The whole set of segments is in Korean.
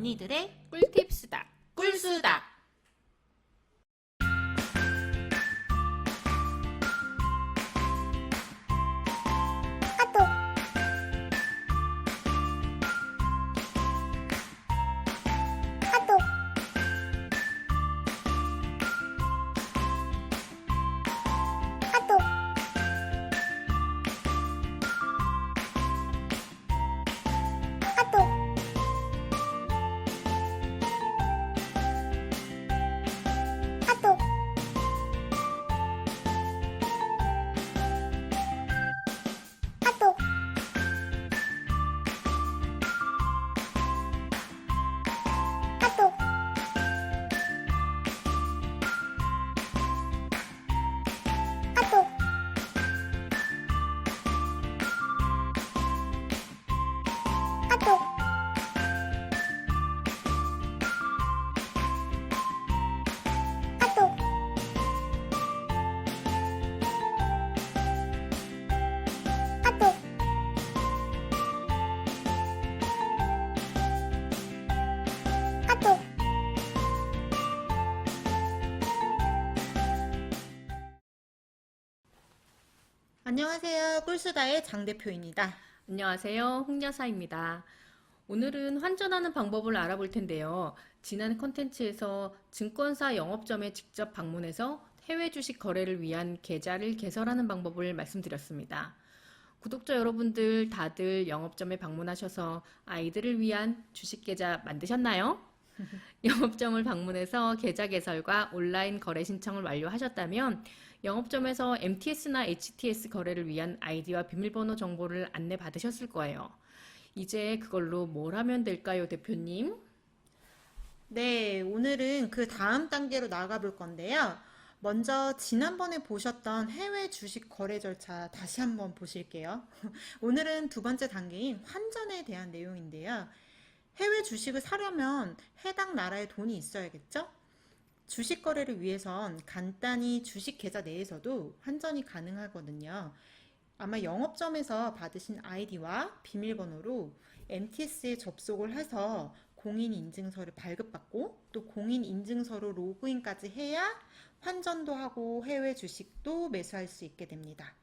언니들의 꿀팁 수다. 꿀수다. 안녕하세요. 꿀수다의 장 대표입니다. 안녕하세요. 홍여사입니다. 오늘은 환전하는 방법을 알아볼 텐데요. 지난 컨텐츠에서 증권사 영업점에 직접 방문해서 해외 주식 거래를 위한 계좌를 개설하는 방법을 말씀드렸습니다. 구독자 여러분들 다들 영업점에 방문하셔서 아이들을 위한 주식 계좌 만드셨나요? 영업점을 방문해서 계좌 개설과 온라인 거래 신청을 완료하셨다면 영업점에서 MTS나 HTS 거래를 위한 아이디와 비밀번호 정보를 안내 받으셨을 거예요. 이제 그걸로 뭘 하면 될까요, 대표님? 네, 오늘은 그 다음 단계로 나가 볼 건데요. 먼저 지난번에 보셨던 해외 주식 거래 절차 다시 한번 보실게요. 오늘은 두 번째 단계인 환전에 대한 내용인데요. 해외 주식을 사려면 해당 나라에 돈이 있어야겠죠? 주식 거래를 위해선 간단히 주식 계좌 내에서도 환전이 가능하거든요. 아마 영업점에서 받으신 아이디와 비밀번호로 MTS에 접속을 해서 공인 인증서를 발급받고 또 공인 인증서로 로그인까지 해야 환전도 하고 해외 주식도 매수할 수 있게 됩니다.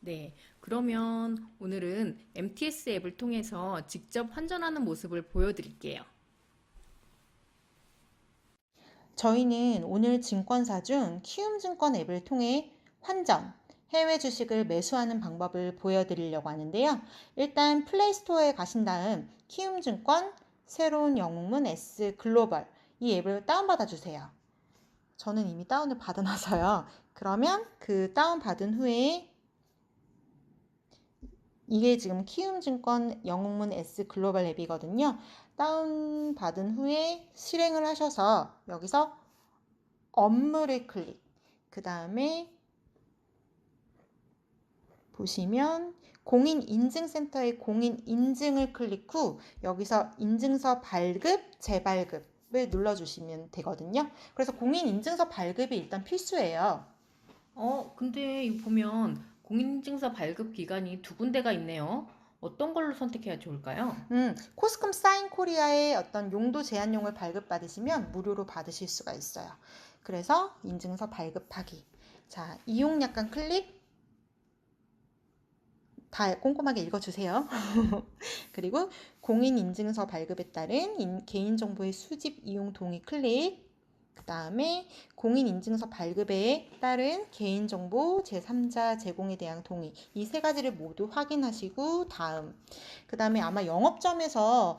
네, 그러면 오늘은 MTS 앱을 통해서 직접 환전하는 모습을 보여드릴게요. 저희는 오늘 증권사 중 키움증권 앱을 통해 환전, 해외 주식을 매수하는 방법을 보여드리려고 하는데요. 일단 플레이스토어에 가신 다음 키움증권 새로운 영웅문 S 글로벌 이 앱을 다운받아 주세요. 저는 이미 다운을 받아놔서요. 그러면 그 다운받은 후에 이게 지금 키움증권 영웅문 S 글로벌 앱이거든요. 다운받은 후에 실행을 하셔서 여기서 업무를 클릭. 그 다음에 보시면 공인 인증센터의 공인 인증을 클릭 후 여기서 인증서 발급, 재발급을 눌러주시면 되거든요. 그래서 공인 인증서 발급이 일단 필수예요. 어, 근데 보면 공인인증서 발급 기간이 두 군데가 있네요. 어떤 걸로 선택해야 좋을까요? 음, 코스컴 사인 코리아의 어떤 용도 제한용을 발급받으시면 무료로 받으실 수가 있어요. 그래서 인증서 발급하기. 자, 이용 약관 클릭. 다 꼼꼼하게 읽어주세요. 그리고 공인인증서 발급에 따른 인- 개인정보의 수집 이용 동의 클릭. 그 다음에 공인인증서 발급에 따른 개인정보 제3자 제공에 대한 동의. 이 세 가지를 모두 확인하시고 다음. 그 다음에 아마 영업점에서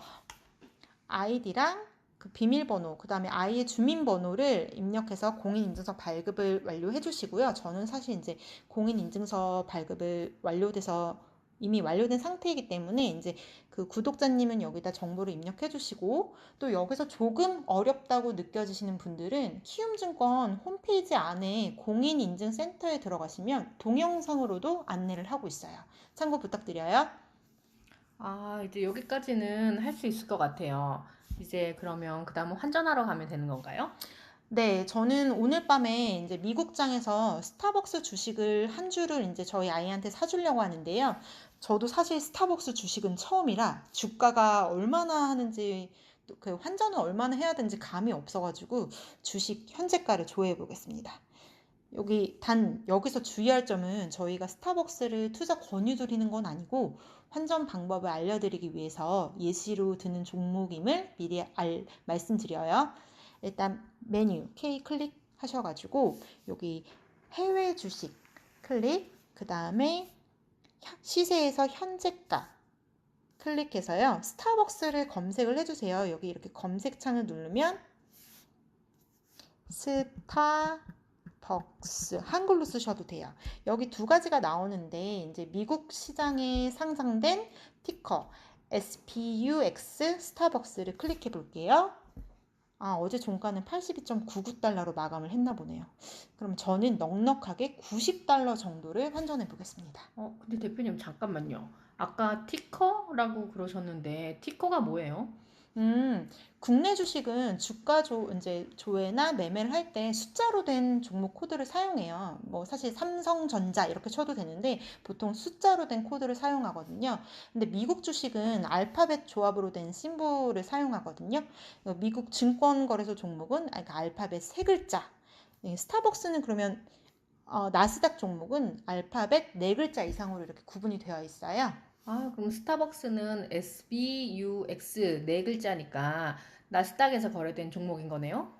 아이디랑 그 비밀번호, 그 다음에 아이의 주민번호를 입력해서 공인인증서 발급을 완료해 주시고요. 저는 사실 이제 공인인증서 발급을 완료돼서 이미 완료된 상태이기 때문에 이제 그 구독자님은 여기다 정보를 입력해 주시고 또 여기서 조금 어렵다고 느껴지시는 분들은 키움증권 홈페이지 안에 공인인증센터에 들어가시면 동영상으로도 안내를 하고 있어요. 참고 부탁드려요. 아, 이제 여기까지는 할 수 있을 것 같아요. 이제 그러면 그 다음은 환전하러 가면 되는 건가요? 네, 저는 오늘 밤에 이제 미국장에서 스타벅스 주식을 한 주를 이제 저희 아이한테 사주려고 하는데요. 저도 사실 스타벅스 주식은 처음이라 주가가 얼마나 하는지 그 환전을 얼마나 해야 되는지 감이 없어가지고 주식 현재가를 조회해 보겠습니다. 여기 단 여기서 주의할 점은 저희가 스타벅스를 투자 권유 드리는 건 아니고 환전 방법을 알려드리기 위해서 예시로 드는 종목임을 미리 알, 말씀드려요. 일단 메뉴 K 클릭 하셔가지고 여기 해외 주식 클릭 그 다음에 시세에서 현재가 클릭해서요 스타벅스를 검색을 해주세요. 여기 이렇게 검색창을 누르면 스타벅스 한글로 쓰셔도 돼요. 여기 두 가지가 나오는데 이제 미국 시장에 상장된 티커 SPUX 스타벅스를 클릭해 볼게요. 아, 어제 종가는 82.99달러로 마감을 했나 보네요. 그럼 저는 넉넉하게 90달러 정도를 환전해 보겠습니다. 어, 근데 대표님 잠깐만요. 아까 티커라고 그러셨는데 티커가 뭐예요? 음, 국내 주식은 주가 조, 이제 조회나 매매를 할 때 숫자로 된 종목 코드를 사용해요. 뭐 사실 삼성전자 이렇게 쳐도 되는데 보통 숫자로 된 코드를 사용하거든요. 근데 미국 주식은 알파벳 조합으로 된 심볼을 사용하거든요. 어, 미국 증권거래소 종목은 아, 그러니까 알파벳 세 글자. 예, 스타벅스는 그러면 어, 나스닥 종목은 알파벳 네 글자 이상으로 이렇게 구분이 되어 있어요. 아, 그럼 스타벅스는 SBUX 네 글자니까 나스닥에서 거래된 종목인 거네요?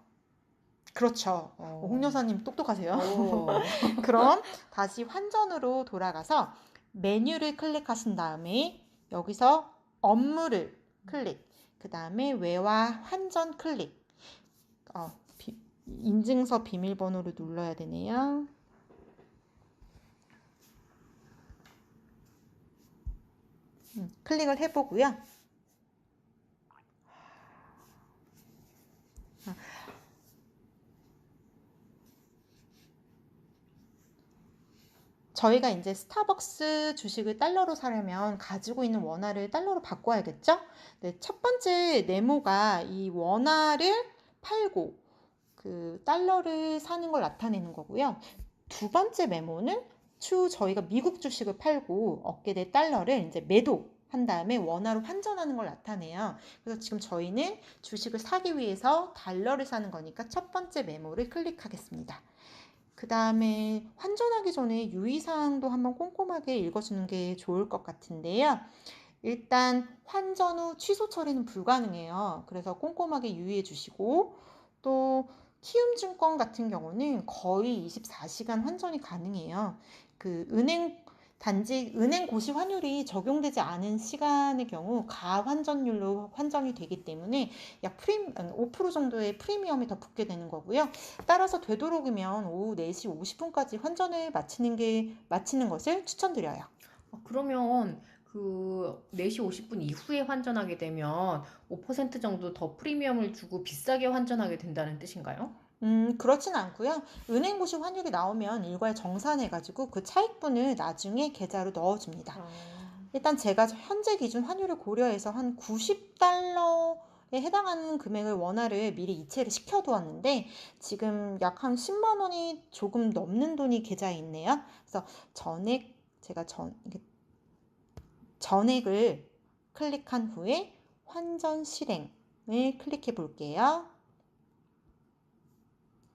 그렇죠. 어. 홍 여사님 똑똑하세요. 오. 그럼 다시 환전으로 돌아가서 메뉴를 클릭하신 다음에 여기서 업무를 클릭, 그 다음에 외화 환전 클릭, 어, 비- 인증서 비밀번호를 눌러야 되네요. 클릭을 해보고요. 저희가 이제 스타벅스 주식을 달러로 사려면 가지고 있는 원화를 달러로 바꿔야겠죠? 네, 첫 번째 네모가 이 원화를 팔고 그 달러를 사는 걸 나타내는 거고요. 두 번째 메모는 추후 저희가 미국 주식을 팔고 얻게 될 달러를 이제 매도 한 다음에 원화로 환전하는 걸 나타내요. 그래서 지금 저희는 주식을 사기 위해서 달러를 사는 거니까 첫 번째 메모를 클릭하겠습니다. 그 다음에 환전하기 전에 유의사항도 한번 꼼꼼하게 읽어주는 게 좋을 것 같은데요. 일단 환전 후 취소 처리는 불가능해요. 그래서 꼼꼼하게 유의해 주시고 또 키움증권 같은 경우는 거의 24시간 환전이 가능해요. 그 은행 단지 은행 고시 환율이 적용되지 않은 시간의 경우 가환전율로 환전이 되기 때문에 약 프리, 5% 정도의 프리미엄이 더 붙게 되는 거고요. 따라서 되도록이면 오후 4시 50분까지 환전을 마치는 게 마치는 것을 추천드려요. 어, 그러면 그 4시 50분 이후에 환전하게 되면 5% 정도 더 프리미엄을 주고 비싸게 환전하게 된다는 뜻인가요? 음, 그렇진 않고요. 은행 고시 환율이 나오면 일괄 정산해가지고 그 차익분을 나중에 계좌로 넣어줍니다. 일단 제가 현재 기준 환율을 고려해서 한 90달러 에 해당하는 금액을 원화를 미리 이체를 시켜두었는데 지금 약 한 10만 원이 조금 넘는 돈이 계좌에 있네요. 그래서 전액 제가 전 전액을 클릭한 후에 환전 실행을 클릭해 볼게요.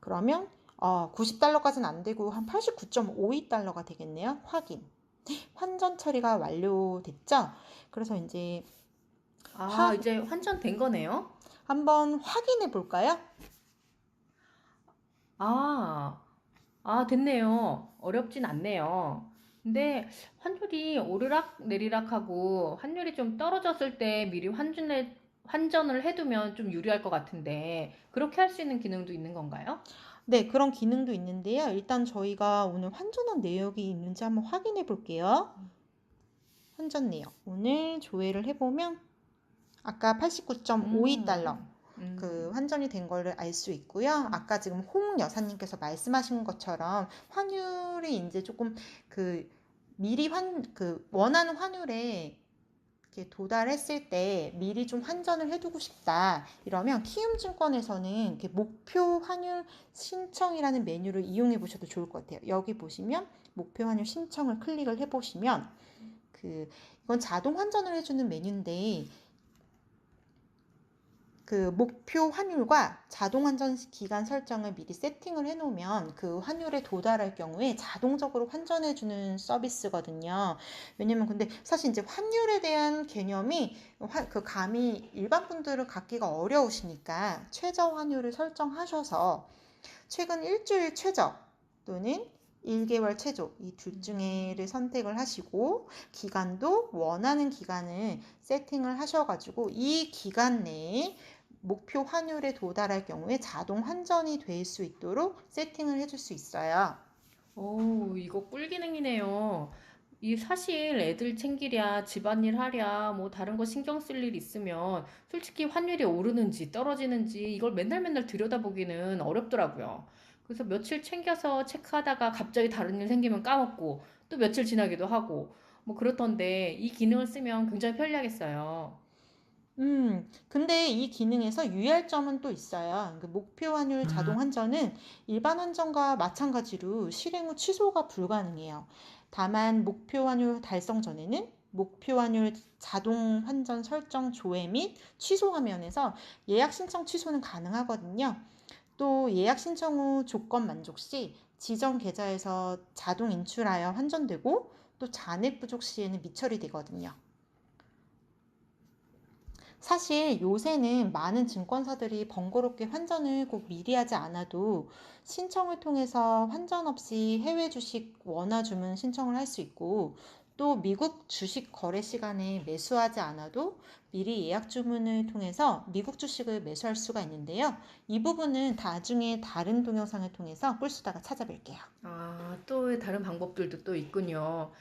그러면 어, 90달러까지는 안 되고 한 89.52달러가 되겠네요. 확인. 환전 처리가 완료됐죠? 그래서 이제 아, 하- 이제 환전된 거네요? 한번 확인해 볼까요? 아, 아, 됐네요. 어렵진 않네요. 근데 환율이 오르락 내리락 하고 환율이 좀 떨어졌을 때 미리 환전을, 환전을 해두면 좀 유리할 것 같은데 그렇게 할 수 있는 기능도 있는 건가요? 네, 그런 기능도 있는데요. 일단 저희가 오늘 환전한 내역이 있는지 한번 확인해 볼게요. 환전 내역. 오늘 조회를 해보면 아까 89.52달러 음. 그 환전이 된 거를 알 수 있고요. 아까 지금 홍 여사님께서 말씀하신 것처럼 환율이 이제 조금 그 미리 환 그 원하는 환율에 이렇게 도달했을 때 미리 좀 환전을 해두고 싶다 이러면 키움증권에서는 이렇게 목표 환율 신청이라는 메뉴를 이용해 보셔도 좋을 것 같아요. 여기 보시면 목표 환율 신청을 클릭을 해 보시면 그 이건 자동 환전을 해주는 메뉴인데 그 목표 환율과 자동 환전 기간 설정을 미리 세팅을 해놓으면 그 환율에 도달할 경우에 자동적으로 환전해주는 서비스거든요. 왜냐면 근데 사실 이제 환율에 대한 개념이 화- 그 감이 일반 분들은 갖기가 어려우시니까 최저 환율을 설정하셔서 최근 일주일 최저 또는 1개월 최저 이 둘 중에를 선택을 하시고 기간도 원하는 기간을 세팅을 하셔가지고 이 기간 내에 목표 환율에 도달할 경우에 자동 환전이 될 수 있도록 세팅을 해줄 수 있어요. 오, 이거 꿀 기능이네요. 이 사실 애들 챙기랴, 집안일 하랴, 뭐 다른 거 신경 쓸 일 있으면 솔직히 환율이 오르는지 떨어지는지 이걸 맨날 맨날 들여다보기는 어렵더라고요. 그래서 며칠 챙겨서 체크하다가 갑자기 다른 일 생기면 까먹고 또 며칠 지나기도 하고 뭐 그렇던데 이 기능을 쓰면 굉장히 편리하겠어요. 음, 근데 이 기능에서 유의할 점은 또 있어요. 그 목표 환율 자동 환전은 일반 환전과 마찬가지로 실행 후 취소가 불가능해요. 다만 목표 환율 달성 전에는 목표 환율 자동 환전 설정 조회 및 취소 화면에서 예약 신청 취소는 가능하거든요. 또 예약 신청 후 조건 만족 시 지정 계좌에서 자동 인출하여 환전되고 또 잔액 부족 시에는 미처리 되거든요. 사실 요새는 많은 증권사들이 번거롭게 환전을 꼭 미리 하지 않아도 신청을 통해서 환전 없이 해외 주식 원화 주문 신청을 할 수 있고 또 미국 주식 거래 시간에 매수하지 않아도 미리 예약 주문을 통해서 미국 주식을 매수할 수가 있는데요. 이 부분은 나중에 다른 동영상을 통해서 꿀수다가 찾아뵐게요. 아, 또 다른 방법들도 또 있군요.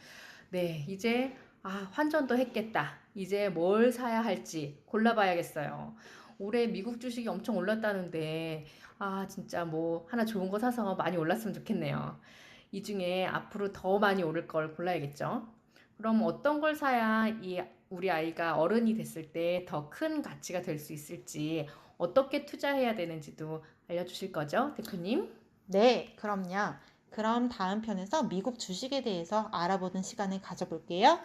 네, 이제 아, 환전도 했겠다. 이제 뭘 사야 할지 골라봐야겠어요. 올해 미국 주식이 엄청 올랐다는데, 아, 진짜 뭐 하나 좋은 거 사서 많이 올랐으면 좋겠네요. 이 중에 앞으로 더 많이 오를 걸 골라야겠죠? 그럼 어떤 걸 사야 이 우리 아이가 어른이 됐을 때 더 큰 가치가 될 수 있을지, 어떻게 투자해야 되는지도 알려주실 거죠, 대표님? 네, 그럼요. 그럼 다음 편에서 미국 주식에 대해서 알아보는 시간을 가져볼게요.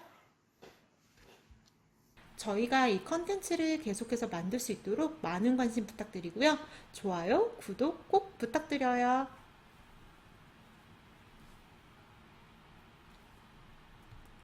저희가 이 컨텐츠를 계속해서 만들 수 있도록 많은 관심 부탁드리고요. 좋아요, 구독 꼭 부탁드려요.